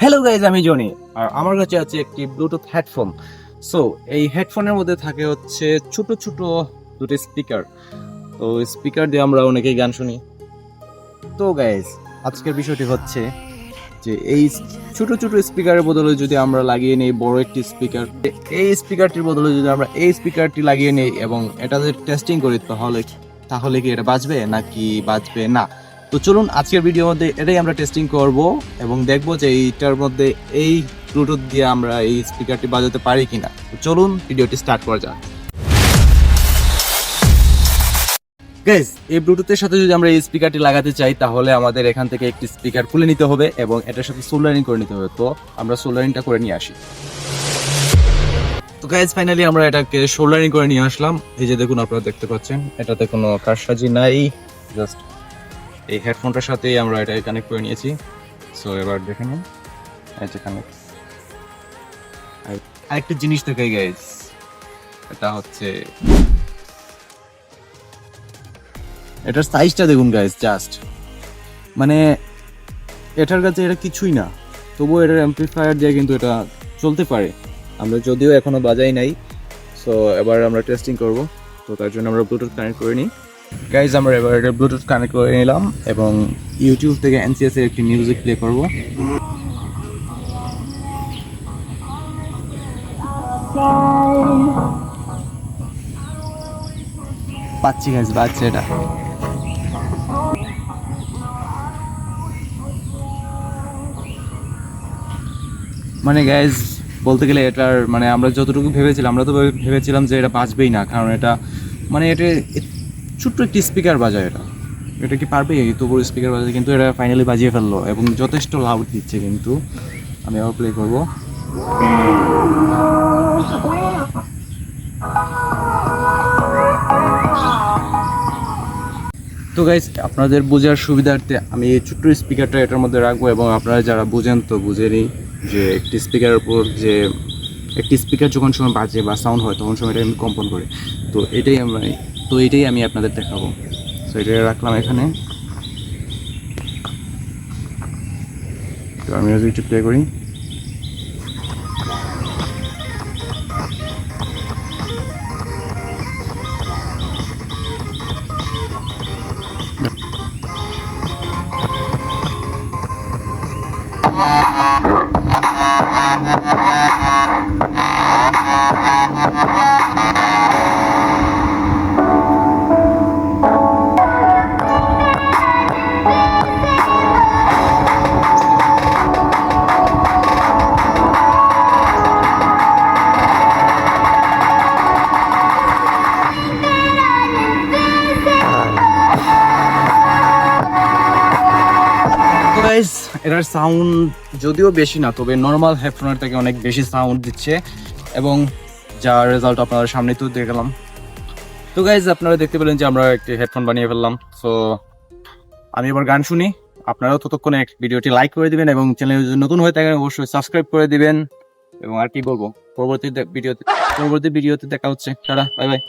Hello guys আমি Johnny আর আমার কাছে আছে একটি ব্লুটুথ হেডফোন সো এই হেডফোনের মধ্যে থাকে হচ্ছে ছোট ছোট দুটো স্পিকার তো স্পিকার দিয়ে আমরা অনেকেই গান শুনি। তো গাইজ আজকের বিষয়টি হচ্ছে যে এই ছোট ছোট স্পিকারের বদলে যদি আমরা লাগিয়ে নিই বড় একটি স্পিকার এই স্পিকারটির বদলে যদি আমরা এই স্পিকারটি লাগিয়ে নিই এবং এটা যদি টেস্টিং করি, তাহলে তাহলে কি এটা বাজবে নাকি বাজবে না? তো চলুন আজকের ভিডিওর মধ্যে এটাই আমরা টেস্টিং করব এবং দেখব যে এইটার মধ্যে এই ব্লুটুথ দিয়ে আমরা এই স্পিকারটি বাজাতে পারি কিনা। তো চলুন ভিডিওটি স্টার্ট করা যাক। গাইজ এই ব্লুটুথের সাথে যদি আমরা এই স্পিকারটি লাগাতে চাই, তাহলে আমাদের এখান থেকে একটি স্পিকার খুলে নিতে হবে এবং এটার সাথে সোল্ডারিং করে নিতে হবে। তো আমরা সোল্ডারিংটা করে নিয়ে আসি। তো গাইজ ফাইনালি আমরা এটাকে সোল্ডারিং করে নিয়ে আসলাম। এই যে দেখুন, আপনারা দেখতে পাচ্ছেন, এটাতে কোনো কারসাজি নাই জাস্ট এই হেডফোনটার সাথেই আমরা এটা কানেক্ট করে নিয়েছি। সো এবার দেখে নিন। যে কানেক্ট আরেকটা জিনিস থেকে গাইজ এটা হচ্ছে এটার সাইজটা দেখুন গাইজ জাস্ট মানে এটার কাছে এটা কিছুই না। তবুও এটার অ্যাম্পলিফায়ার দিয়ে কিন্তু এটা চলতে পারে। আমরা যদিও এখনও বাজাই নাই। সো এবার আমরা টেস্টিং করব। তো তার জন্য আমরা ব্লুটুথ কানেক্ট করে নিই। গাইজ আমরা এবার এটা ব্লুটুথ কানেক্ট করে নিলাম এবং ইউটিউব থেকে এনসিএস এর একটি মিউজিক প্লে করব। পাচ্ছি গাইজ বাজছে এটা। মানে গাইজ বলতে গেলে এটার মানে আমরা যতটুকু ভেবেছিলাম, আমরা তো ভেবে- ভেবেছিলাম যে এটা বাজবেই না, কারণ এটা মানে এটা ছোট্ট একটি স্পিকার বাজায় এটা। এটা কি পারবে? তবু স্পিকার বাজায়, কিন্তু এটা ফাইনালি বাজিয়ে ফেলল এবং যথেষ্ট লাউড দিচ্ছে কিন্তু। আমি আবার প্লে করব। তো গাইজ আপনাদের বোঝার সুবিধার্থে আমি এই ছোট্ট স্পিকারটা এটার মধ্যে রাখব এবং আপনারা যারা বুঝেন তো বুঝেনি যে একটি স্পিকারের উপর যে একটি স্পিকার যখন সময় বাজে বা সাউন্ড হয়, তখন সময় এটা এমনি কম্পন করে। তো এটাই আমরা তো এটাই আমি আপনাদের দেখাবো। তো এটা রাখলাম এখানে। তো আমি মিউজিকটি প্লে করি। তো গাইস এটার সাউন্ড যদিও বেশি না, তবে নর্মাল হেডফোনের থেকে অনেক বেশি সাউন্ড দিচ্ছে এবং যার রেজাল্ট আপনাদের সামনে তো দেখলাম। তো গাইজ আপনারা দেখতে পেলেন যে আমরা একটি হেডফোন বানিয়ে ফেললাম। সো আমি এবার গান শুনি, আপনারাও ততক্ষণে এক ভিডিওটি লাইক করে দিবেন এবং চ্যানেল যদি নতুন হয়ে থাকেন, অবশ্যই সাবস্ক্রাইব করে দিবেন। এবং আর কি বলব, পরবর্তী ভিডিওতে পরবর্তী ভিডিওতে দেখা হচ্ছে। Tata bye bye